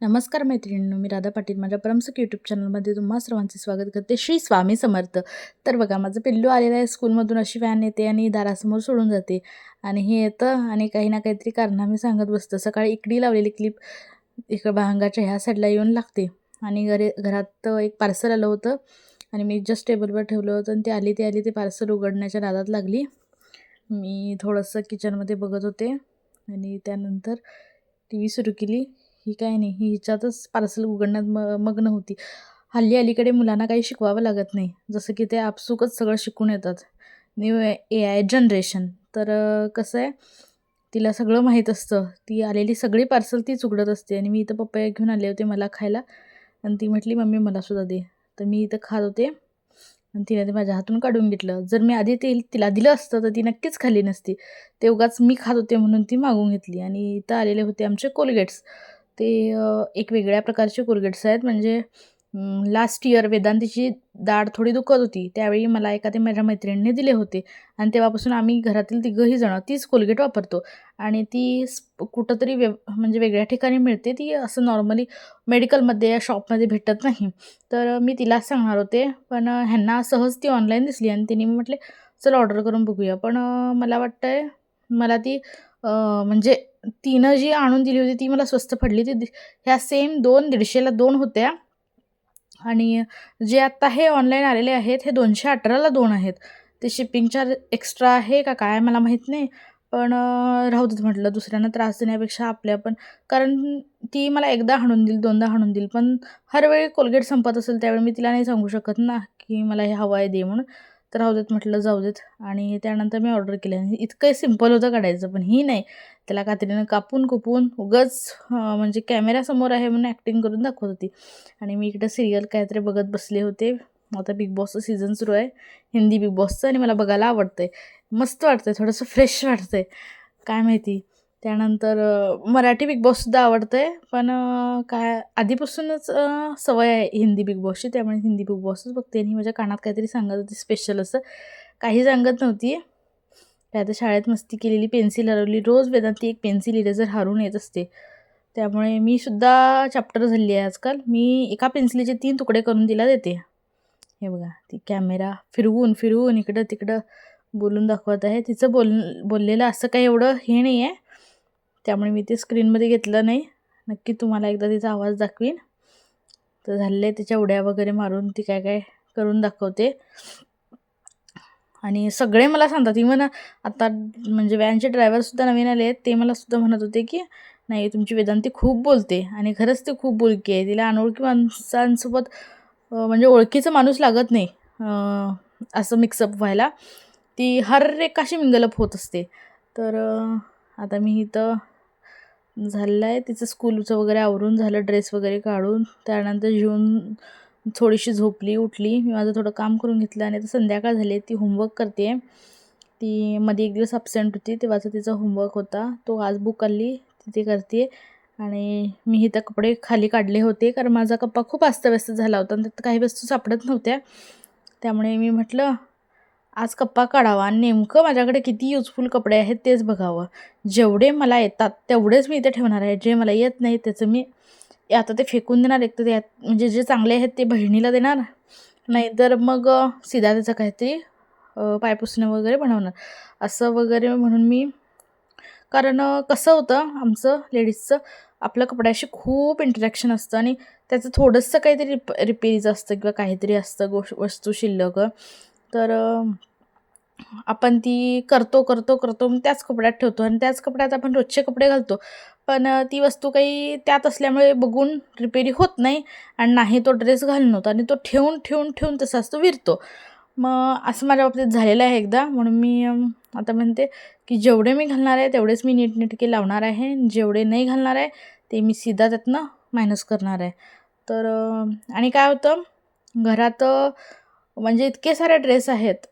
नमस्कार मैत्रिणींनो मी राधा पाटील. माझ्या परमसुख यूट्यूब चॅनलमध्ये तुम्हा सर्वांचे स्वागत करते. श्री स्वामी समर्थ. तर बघा माझं पिल्लू आलेलं आहे स्कूलमधून. अशी व्हॅन येते आणि दारासमोर सोडून जाते. आणि हे येतं आणि काही ना काहीतरी कारनामे सांगत बसतं. सकाळी इकडी लावलेली क्लिप इकडं भांगाच्या ह्या साईडला येऊन लागते. आणि घरी घरात एक पार्सल आलं होतं. आणि मी जस्ट टेबलवर ठेवलं होतं आणि ते आली ते आली ते पार्सल उघडण्याच्या नादात लागली. मी थोडंसं किचनमध्ये बघत होते. आणि त्यानंतर टी व्ही सुरू केली. ही काय नाही ही हिच्यातच पार्सल उघडण्यात म मग्न होती. हल्ली अलीकडे मुलांना काही शिकवावं लागत नाही जसं की ते आपसुकच सगळं शिकून येतात. न्यू ए आय जनरेशन तर कसं आहे तिला सगळं माहीत असतं. ती आलेली सगळी पार्सल तीच उघडत असते आणि मी इथं पप्पया घेऊन आले होते मला खायला. आणि ती म्हटली मम्मी मलासुद्धा दे. तर मी इथं खात होते. आणि तिने ते माझ्या हातून काढून घेतलं. जर मी आधी ते तिला दिलं असतं तर ती नक्कीच खाल्ली नसती. ते उगाच मी खात होते म्हणून ती मागून घेतली. आणि इथं आलेले होते आमचे कोलगेट्स ते एक वेगळ्या प्रकारचे कोलगेट्स आहेत. म्हणजे लास्ट इयर वेदांतीची दाढ थोडी दुखत होती. त्यावेळी मला एका ते माझ्या मैत्रिणीने दिले होते. आणि तेव्हापासून आम्ही घरातील तिघंही जणं तीच कोलगेट वापरतो. आणि ती कुठंतरी वे म्हणजे वेगळ्या ठिकाणी मिळते. ती असं नॉर्मली मेडिकलमध्ये या शॉपमध्ये भेटत नाही. तर मी तिलाच सांगणार होते. पण ह्यांना सहज ती ऑनलाईन दिसली. आणि तिने म्हटले चल ऑर्डर करून बघूया. पण मला वाटतं आहे मला ती म्हणजे तिनं जी आणून दिली होती ती मला स्वस्त पडली. ती ह्या सेम दोन दीडशेला दोन होत्या. आणि जे आत्ता हे ऑनलाईन आलेले आहेत हे दोनशे अठराला दोन आहेत. ते शिपिंग चार्ज एक्स्ट्रा आहे का काय मला माहीत नाही. पण राहू देत म्हटलं दुसऱ्यांना त्रास देण्यापेक्षा आपल्या पण. कारण ती मला एकदा हाणून देईल दोनदा हाणून देईल पण हर वेळी कोलगेट संपत असेल त्यावेळी मी तिला नाही सांगू शकत ना की मला हे हवं आहे दे म्हणून. तर राहू देत म्हटलं जाऊ देत. आणि त्यानंतर मी ऑर्डर केलं. आणि इतकं सिंपल होतं काढायचं पण ही नाही. त्याला कात्रीनं कापून कुपून उगच म्हणजे कॅमेऱ्यासमोर आहे म्हणून ॲक्टिंग करून दाखवत होती. आणि मी इकडं सिरियल काहीतरी बघत बसले होते. आता बिग बॉसचं सीझन सुरू आहे. हिंदी बिग बॉसचं आणि मला बघायला आवडतं आहे मस्त वाटतं आहे थोडंसं फ्रेश वाटतं आहे काय माहिती? त्यानंतर मराठी बिग बॉससुद्धा आवडतं आहे पण काय आधीपासूनच सवय आहे हिंदी बिग बॉसची त्यामुळे हिंदी बिग बॉसच बघते. आणि माझ्या कानात काहीतरी सांगत होती स्पेशल असं. काही सांगत नव्हती. काय तर शाळेत मस्ती केलेली पेन्सिल हरवली. रोज वेदांती एक पेन्सिल इरेझर हरून येत असते. त्यामुळे मी सुद्धा चॅप्टर झाली आहे आजकाल. मी एका पेन्सिलीचे तीन तुकडे करून तिला देते. हे बघा ती कॅमेरा फिरवून फिरवून इकडं तिकडं बोलून दाखवत आहे. तिचं बोल बोललेलं असं काही एवढं हे नाही आहे. त्यामुळे मी ते स्क्रीनमध्ये घेतलं नाही. नक्की तुम्हाला एकदा तिचा आवाज दाखवीन. तर झालेलं आहे तिच्या उड्या वगैरे मारून ती काय काय करून दाखवते. आणि सगळे मला सांगतात इवन आता म्हणजे व्हॅनचे ड्रायव्हरसुद्धा नवीन आले आहेत ते मला सुद्धा म्हणत होते की नाही तुमची वेदांती खूप बोलते आणि खरंच ती खूप बोलकी आहे. तिला अनोळखी माणसांसोबत म्हणजे ओळखीचा माणूस लागत नाही असं मिक्सअप व्हायला. ती हर एक अशी मिंगलअप होत असते. तर आता मी इथं झालेलं आहे. तिचं स्कूलचं वगैरे आवरून झालं ड्रेस वगैरे काढून. त्यानंतर जेवून थोडीशी झोपली उठली. मी माझं थोडं काम करून घेतलं आणि आता संध्याकाळ झाली ती होमवर्क करते. ती मध्ये एक दिवस अब्सेंट होती तेव्हाचा तिचा होमवर्क होता. तो आज बुक आली तिथे करते. आणि मी इथं कपडे खाली काढले होते. कारण माझा कप्पा खूप अस्तव्यस्त झाला होता आणि त्यात काही वस्तू सापडत नव्हत्या. त्यामुळे मी म्हटलं आज कप्पा काढावा. आणि नेमकं माझ्याकडे किती युजफुल कपडे आहेत तेच बघावं. जेवढे मला येतात तेवढेच मी इथे ठेवणार आहे. जे मला येत नाही त्याचं मी आता ते फेकून देणार एक तर ते म्हणजे जे चांगले आहेत ते बहिणीला देणार. नाहीतर मग सीधा त्याचं काहीतरी पायपुसणं वगैरे बनवणार. असं वगैरे म्हणून मी कारण कसं होतं आमचं लेडीजचं आपलं कपड्याशी खूप इंटरॅक्शन असतं आणि त्याचं थोडंसं काहीतरी रिप रिपेरीज असतं किंवा काहीतरी असतं गोष्ट वस्तू शिल्लक. तर आपण ती करतो करतो करतो मग त्याच कपड्यात ठेवतो आणि त्याच कपड्यात आपण रोजचे कपडे घालतो. पण ती वस्तू काही त्यात असल्यामुळे बघून रिपेरी होत नाही आणि नाही तो ड्रेस घालून होतो आणि तो ठेवून ठेवून ठेवून तसाच तो विरतो. मग असं माझ्या बाबतीत झालेलं आहे एकदा. म्हणून मी आता म्हणते की जेवढे मी घालणार आहे तेवढेच मी नीटनेटके लावणार आहे. जेवढे नाही घालणार आहे ते मी सीधा त्यातनं मायनस करणार आहे. तर आणि काय होतं? घरात म्हणजे इतके सारे ड्रेस आहेत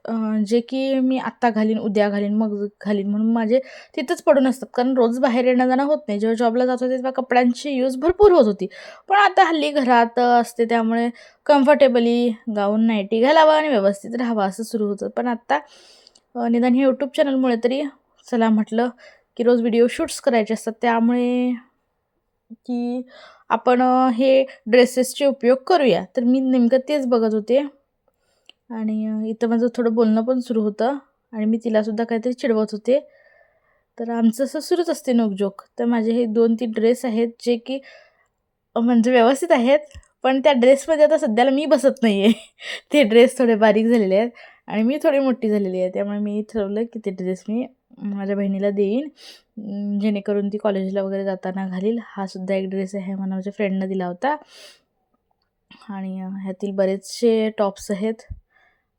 जे की मी आत्ता घालीन उद्या घालीन मग घालीन म्हणून माझे तिथंच पडून असतात. कारण रोज बाहेर येणं जाणं होत नाही. जेव्हा जॉबला जात होते तेव्हा कपड्यांची यूज भरपूर होत होती. पण आता हल्ली घरात असते त्यामुळे कम्फर्टेबली गाऊन नाईटी घालावा आणि व्यवस्थित राहावं असं सुरू होतं. पण आत्ता निदान हे यूट्यूब चॅनलमुळे तरी चला म्हटलं की रोज व्हिडिओ शूट्स करायचे असतात. त्यामुळे की आपण हे ड्रेसेसचे उपयोग करूया. तर मी नेमकं तेच बघत होते. आणि इथं माझं थोडं बोलणं पण सुरू होतं आणि मी तिलासुद्धा काहीतरी चिडवत होते. तर आमचं असं सुरूच असते नोकझोक तर माझे हे दोन तीन ड्रेस आहेत जे की म्हणजे व्यवस्थित आहेत पण त्या ड्रेसमध्ये आता सध्याला मी बसत नाही आहे ते ड्रेस थोडे बारीक झालेले आहेत आणि मी थोडी मोठी झालेली आहे. त्यामुळे मी ठरवलं की ते ड्रेस मी माझ्या बहिणीला देईन. जेणेकरून ती कॉलेजला वगैरे जाताना घालील. हा सुद्धा एक ड्रेस आहे मला माझ्या फ्रेंडनं दिला होता. आणि ह्यातील बरेचसे टॉप्स आहेत.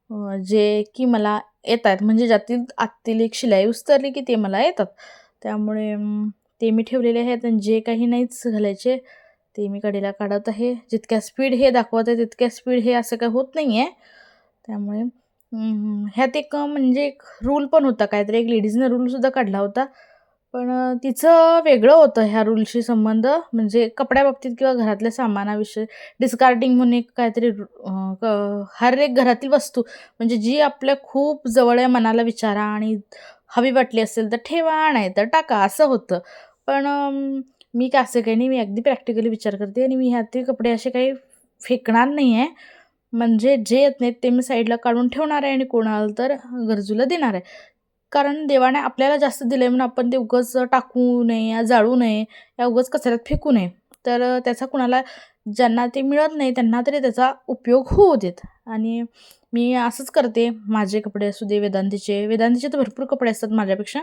जे की मला येत आहेत म्हणजे ज्यातील आतील एक शिलाई उस्तरली की ते मला येतात. त्यामुळे ते मी ठेवलेले आहेत आणि जे काही नाहीच घालायचे ते मी कडेला काढत आहे. जितक्या स्पीड हे दाखवत आहे तितक्या स्पीड हे असं काही होत नाही आहे त्यामुळे ह्यात एक म्हणजे एक रूल पण होता. काहीतरी एक लेडीजनं रूलसुद्धा काढला होता. पण तिचं वेगळं होतं ह्या रूलशी संबंध. म्हणजे कपड्याबाबतीत किंवा घरातल्या सामानाविषयी डिस्कार्डिंग म्हणून एक काहीतरी रू- क- हर एक घरातील वस्तू. म्हणजे जी आपल्या खूप जवळ आहे मनाला विचारा आणि हवी वाटली असेल तर ठेवा नाही तर टाका असं होतं. पण मी काय असं काही नाही मी अगदी प्रॅक्टिकली विचार करते आणि मी ह्यातील कपडे असे काही फेकणार नाही आहे. म्हणजे जे येत नाहीत ते मी साईडला काढून ठेवणार आहे आणि कोणाला तर गरजूला देणार आहे. कारण देवाने आपल्याला जास्त दिलं आहे म्हणून आपण ते उगाच टाकू नये या जाळू नये या उगाच कचऱ्यात फेकू नये. तर त्याचा कुणाला ज्यांना ते मिळत नाही त्यांना तरी त्याचा उपयोग होऊ देत. आणि मी असंच करते. माझे कपडे असू दे वेदांतीचे. वेदांतीचे तर भरपूर कपडे असतात माझ्यापेक्षा.